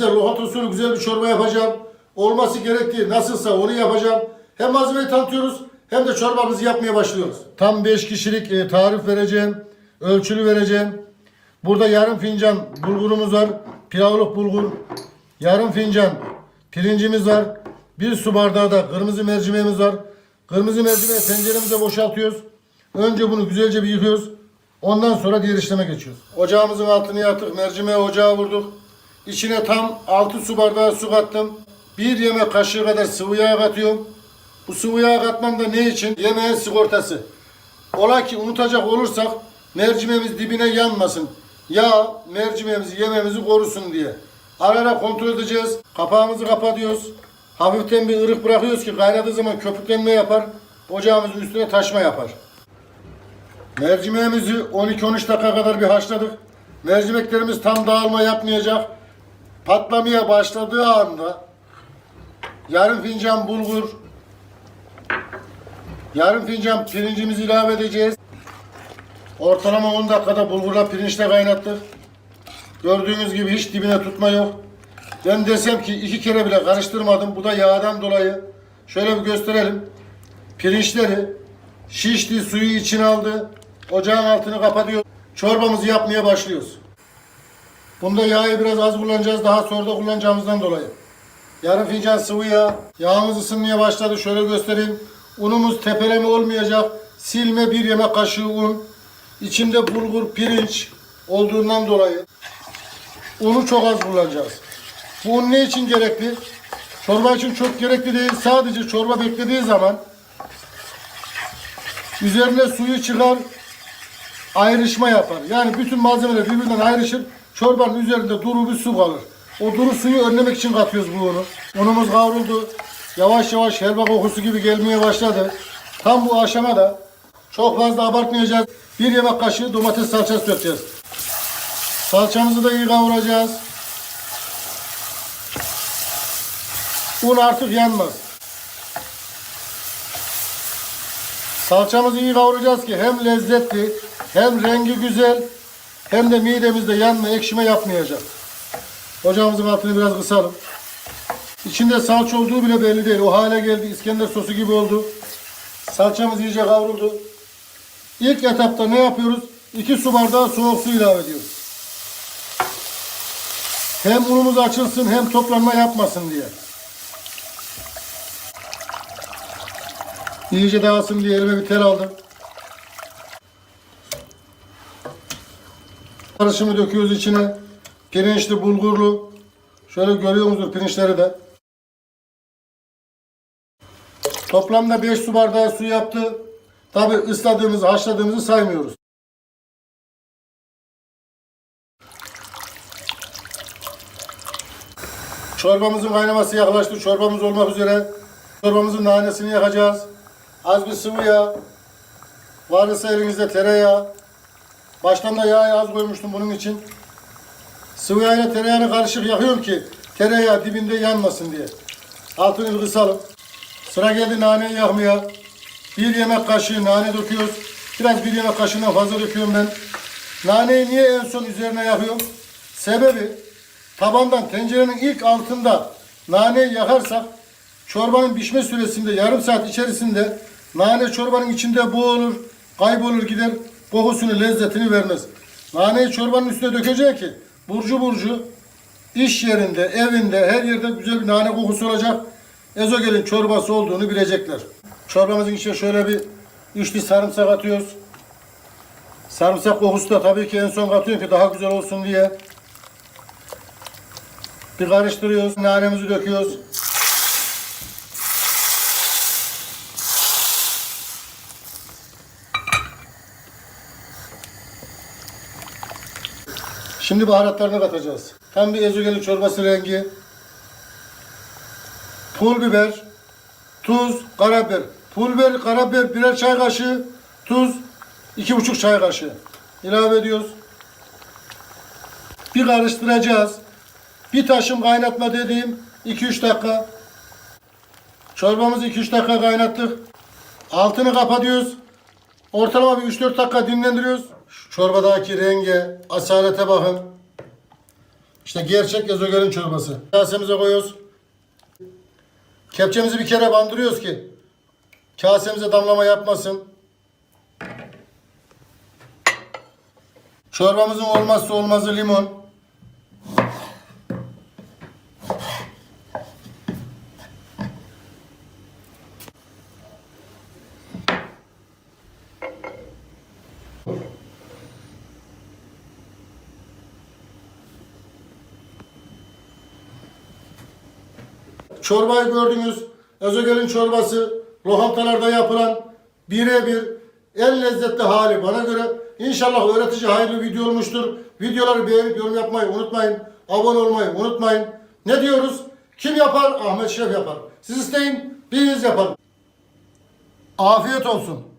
size lohat usulü güzel bir çorba yapacağım. Olması gerektiği nasılsa onu yapacağım. Hem malzemeyi tanıtıyoruz hem de çorbamızı yapmaya başlıyoruz. Tam 5 kişilik e, tarif vereceğim. Ölçülü vereceğim. Burada yarım fincan bulgurumuz var. Pilavlık bulgur. Yarım fincan pirincimiz var. Bir su bardağı da kırmızı mercimeğimiz var. Kırmızı mercimeği tenceremize boşaltıyoruz. Önce bunu güzelce bir yıkıyoruz. Ondan sonra diğer işleme geçiyoruz. Ocağımızın altını yaktık. Mercimeği ocağa vurduk. İçine tam 6 su bardağı su kattım. Bir yemek kaşığı kadar sıvı yağ katıyorum. Bu sıvı yağ katmam da ne için? Yemeğin sigortası. Ola ki unutacak olursak mercimeğimiz dibine yanmasın. Yağ mercimeğimizi yememizi korusun diye. Ara ara kontrol edeceğiz. Kapağımızı kapatıyoruz. Hafiften bir ırık bırakıyoruz ki kaynadığı zaman köpüklenme yapar. Ocağımızın üstüne taşma yapar. Mercimeğimizi 12-13 dakika kadar bir haşladık. Mercimeklerimiz tam dağılma yapmayacak. Patlamaya başladığı anda yarım fincan bulgur, yarım fincan pirincimizi ilave edeceğiz. Ortalama 10 dakikada bulgurla pirinçle kaynattık. Gördüğünüz gibi hiç dibine tutma yok. Ben desem ki iki kere bile karıştırmadım. Bu da yağdan dolayı. Şöyle bir gösterelim. Pirinçleri şişti, suyu içine aldı. Ocağın altını kapatıyor. Çorbamızı yapmaya başlıyoruz. Bunda yağı biraz az kullanacağız. Daha sonra da kullanacağımızdan dolayı. Yarım fincan sıvı yağ. Yağımız ısınmaya başladı. Şöyle göstereyim. Unumuz tepeleme olmayacak. Silme bir yemek kaşığı un. İçinde bulgur, pirinç olduğundan dolayı unu çok az kullanacağız. Bu un ne için gerekli? Çorba için çok gerekli değil. Sadece çorba beklediği zaman üzerine suyu çıkar, ayrışma yapar. Yani bütün malzemeler birbirinden ayrışır. Çorbanın üzerinde duru bir su kalır. O duru suyu önlemek için katıyoruz bu unu. Unumuz kavruldu. Yavaş yavaş helva kokusu gibi gelmeye başladı. Tam bu aşamada çok fazla abartmayacağız. Bir yemek kaşığı domates salçası dökeceğiz. Salçamızı da iyi kavuracağız. Un artık yanmaz. Salçamızı iyi kavuracağız ki hem lezzetli, hem rengi güzel, hem de midemizde yanma, ekşime yapmayacak. Ocağımızın altını biraz kısalım. İçinde salça olduğu bile belli değil. O hale geldi. İskender sosu gibi oldu. Salçamız iyice kavruldu. İlk etapta ne yapıyoruz? 2 su bardağı soğuk su ilave ediyoruz. Hem unumuz açılsın hem toplanma yapmasın diye. İyice dağılsın diye elime bir tel aldım. Karışımı döküyoruz içine. Pirinçli, bulgurlu. Şöyle görüyor musunuz pirinçleri de. Toplamda 5 su bardağı su yaptı. Tabi ısladığımızı, haşladığımızı saymıyoruz. Çorbamızın kaynaması yaklaştı. Çorbamız olmak üzere. Çorbamızın nanesini yakacağız. Az bir sıvı yağ. Varsa elinizde tereyağı. Baştan da yağı az koymuştum bunun için. Sıvı yağ ile tereyağını karışık yakıyorum ki tereyağı dibinde yanmasın diye. Altını kısalım. Sıra geldi naneyi yakmaya. Bir yemek kaşığı nane döküyoruz. Biraz bir yemek kaşığından fazla döküyorum ben. Naneyi niye en son üzerine yakıyorum? Sebebi tabandan tencerenin ilk altında naneyi yakarsak çorbanın pişme süresinde yarım saat içerisinde nane çorbanın içinde boğulur, kaybolur gider, kokusunu, lezzetini vermez. Naneyi çorbanın üstüne dökecek ki burcu burcu iş yerinde, evinde, her yerde güzel bir nane kokusu olacak. Ezogelin çorbası olduğunu bilecekler. Çorbamızın içine şöyle bir üçlü sarımsak atıyoruz. Sarımsak kokusu da tabii ki en son katıyorum ki daha güzel olsun diye. Bir karıştırıyoruz. Nanemizi döküyoruz. Şimdi baharatlarını katacağız. Tam bir ezogelin çorbası rengi. Pul biber, tuz, karabiber. Pul biber, karabiber birer çay kaşığı, tuz iki buçuk çay kaşığı. ilave ediyoruz. Bir karıştıracağız. Bir taşım kaynatma dediğim 2-3 dakika. Çorbamızı 2-3 dakika kaynattık. Altını kapatıyoruz. Ortalama bir 3-4 dakika dinlendiriyoruz. Şu çorbadaki renge, asalete bakın. İşte gerçek ezogelin çorbası. Kasemize koyuyoruz. Kepçemizi bir kere bandırıyoruz ki kasemize damlama yapmasın. Çorbamızın olmazsa olmazı limon. Çorbayı gördünüz. Ezogelin çorbası lokantalarda yapılan birebir en lezzetli hali bana göre. İnşallah öğretici hayırlı video olmuştur. Videoları beğenip yorum yapmayı unutmayın. Abone olmayı unutmayın. Ne diyoruz? Kim yapar? Ahmet Şef yapar. Siz isteyin, biz yapalım. Afiyet olsun.